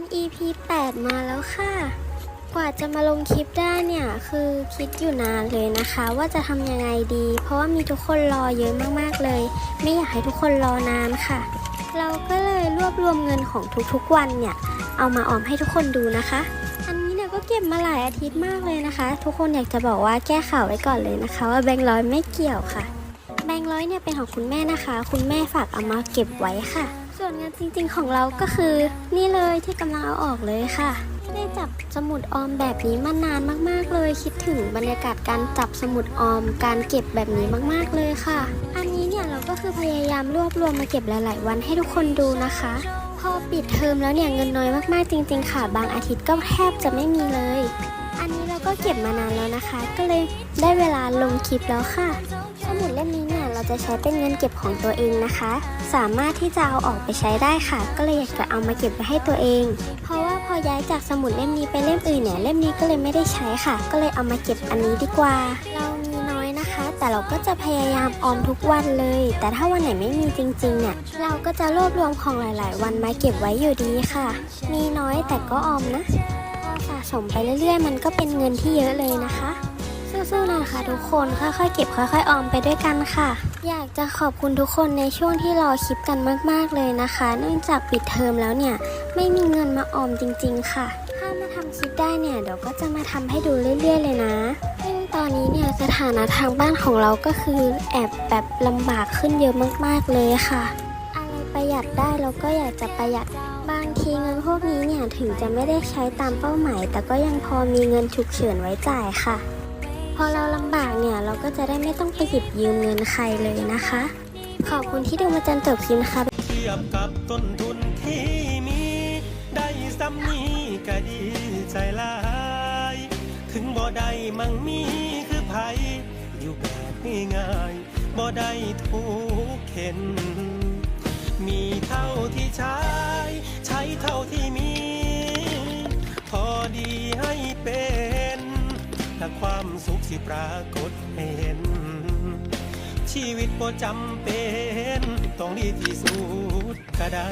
น EP 8 มาแล้วค่ะ กว่าจะมาลงคลิปได้เนี่ย คือคิดอยู่นานเลยนะคะ ว่าจะทำยังไงดี เพราะว่ามีทุกคนรอเยอะมากๆเลย ไม่อยากให้ทุกคนรอนานค่ะ เราก็เลยรวบรวมเงินของทุกๆวันเนี่ย เอามาออมให้ทุกคนดูนะคะ อันนี้เนี่ยก็เก็บมาหลายอาทิตย์มากเลยนะคะ ทุกคนอยากจะบอกว่าแก้ข่าวไว้ก่อนเลยนะคะ ว่าแบงค์ร้อยไม่เกี่ยวค่ะ แบงค์ร้อยเนี่ยเป็นของคุณแม่นะคะ คุณแม่ฝากเอามาเก็บไว้ค่ะ วนงินจริงๆของเราก็คือ นี่เลยที่กำลังเอาออกเลยค่ะไม่ได้จับสมุดออมแบบนี้มานานมากๆเลย คิดถึงบรรยากาศการจับสมุดออมการเก็บแบบนี้มากๆเลยค่ะ อันนี้เนี่ยเราก็คือพยายามรวบรวมมาเก็บหลาย ๆ วันให้ทุกคนดูนะคะ พอปิดเทอมแล้วเนี่ยเงินน้อยมากๆจริง ๆ ค่ะ บางอาทิตย์ก็แทบจะไม่มีเลย อันนี้เราก็เก็บมานานแล้วนะคะ ก็เลยได้เวลาลงคลิปแล้วค่ะ สมุดเล่มนี้เนี่ย เราจะใช้เป็นเงินเก็บของตัวเองนะคะ สามารถที่จะเอาออกไปใช้ได้ค่ะ ก็เลยอยากจะเอามาเก็บไว้ให้ตัวเอง เพราะว่าพอย้ายจากสมุดเล่มนี้ไปเล่มอื่นเนี่ยเล่มนี้ก็เลยไม่ได้ใช้ค่ะ ก็เลยเอามาเก็บอันนี้ดีกว่า เรามีน้อยนะคะ แต่เราก็จะพยายามออมทุกวันเลย แต่ถ้าวันไหนไม่มีจริงๆเนี่ยเราก็จะรวบรวมของหลาย ๆ วันมาเก็บไว้อยู่ดีค่ะ มีน้อยแต่ก็ออมนะสะสมไปเรื่อย ๆ มันก็เป็นเงินที่เยอะเลยนะคะ สู้ๆนะคะทุกคนค่อยๆเก็บค่อย ๆ ออมไปด้วยกันค่ะ อยากจะขอบคุณทุกคนในช่วงที่รอคลิปกันมากๆเลยนะคะ เนื่องจากปิดเทอมแล้วเนี่ย ไม่มีเงินมาออมจริง ๆ ค่ะ ถ้ามาทำคลิปได้เนี่ยเดี๋ยวก็จะมาทำให้ดูเรื่อย ๆ เลยนะซึ่งตอนนี้เนี่ยสถานะทางบ้านของเราก็คือแอบแบบลำบากขึ้นเยอะมากๆเลยค่ะอะไรประหยัดได้เราก็อยากจะประหยัดบางทีเงินพวกนี้เนี่ยถึงจะไม่ได้ใช้ตามเป้าหมาย แต่ก็ยังพอมีเงินฉุกเฉินไว้จ่ายค่ะ พอเราลำบากเนี่ยเราก็จะได้ไม่ต้องไปหยิบยืมเงินใครเลยนะคะ ขอบคุณที่ดูมาจนจบคลิปนะคะเทียบกับต้นทุนที่มีได้ซ้ำนี้ก็ดีใจลาย ถึงบ่ได้มั่งมีคือไผอยู่แบบง่ายบ่ได้ทุกเข็น มีเท่าที่ใช้ ความสุขสิปรากฏให้เห็น ชีวิตบ่จำเป็น ต้องดีที่สุดก็ได้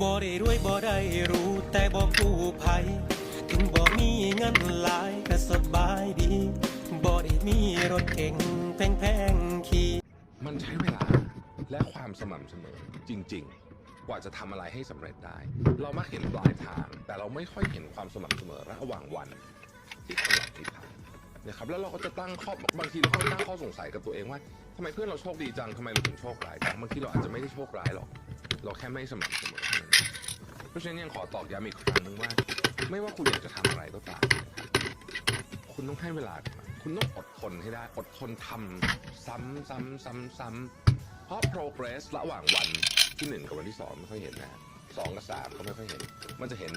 บ่ได้รวยบ่ได้รู้แต่บ่ผู้ภัยถึงบ่มีเงินหลายก็สบายดีบ่ได้มีรถเก่งแพงๆขี่มันใช้เวลาและความสม่ำเสมอจริง ๆ กว่าจะทำอะไรให้สำเร็จได้ เรามักเห็นปลายทาง แต่เราไม่ค่อยเห็นความสม่ำเสมอระหว่างวันที่กำลังที่ทำนะครับแล้วเราก็จะตั้งข้อบางทีเราก็ตั้งข้อสงสัยกับตัวเองว่าทำไมเพื่อนเราโชคดีจังทำไมเราถึงโชคร้ายจังบางทีเราอาจจะไม่ได้โชคร้ายหรอกเราแค่ไม่สม่ำเสมอเพราะฉะนั้นยังขอตอกย้ำอีกครั้งหนึงว่า ไม่ว่าคุณอยากจะทำอะไรก็ตามคุณต้องให้เวลา คุณต้องอดทนให้ได้ อดทนทำซ้ำซ้ำซ้ำซ้ำเพราะ progress ระหว่างวัน ที่หนึ่งกับวันที่สองไม่ค่อยเห็นนะสองกับสามก็ไม่ค่อยเห็น มันจะเห็น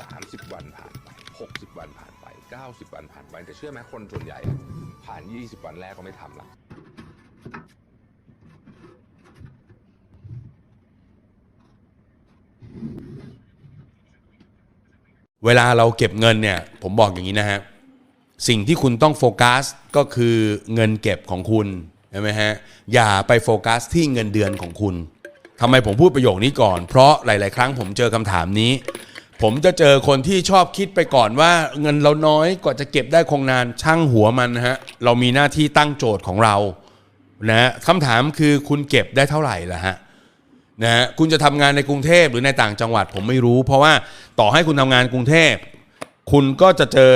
30วันผ่านไป60วันผ่านไป90วันผ่านไปแต่เชื่อไหมคนส่วนใหญ่ ผ่าน20วันแรกก็ไม่ทำละเวลาเราเก็บเงินเนี่ย ผมบอกอย่างนี้นะฮะ สิ่งที่คุณต้องโฟกัสก็คือเงินเก็บของคุณใช่ไหมฮะ อย่าไปโฟกัสที่เงินเดือนของคุณ ทำไมผมพูดประโยคนี้ก่อน เพราะหลาย ๆ ครั้งผมเจอคำถามนี้ ผมจะเจอคนที่ชอบคิดไปก่อนว่า เงินเราน้อยกว่าจะเก็บได้คงนานช่างหัวมันนะฮะเรามีหน้าที่ตั้งโจทย์ของเรานะฮะคำถามคือคุณเก็บได้เท่าไหร่ล่ะฮะนะฮะคุณจะทำงานในกรุงเทพหรือในต่างจังหวัดผมไม่รู้ เพราะว่าต่อให้คุณทำงานกรุงเทพ คุณก็จะเจอ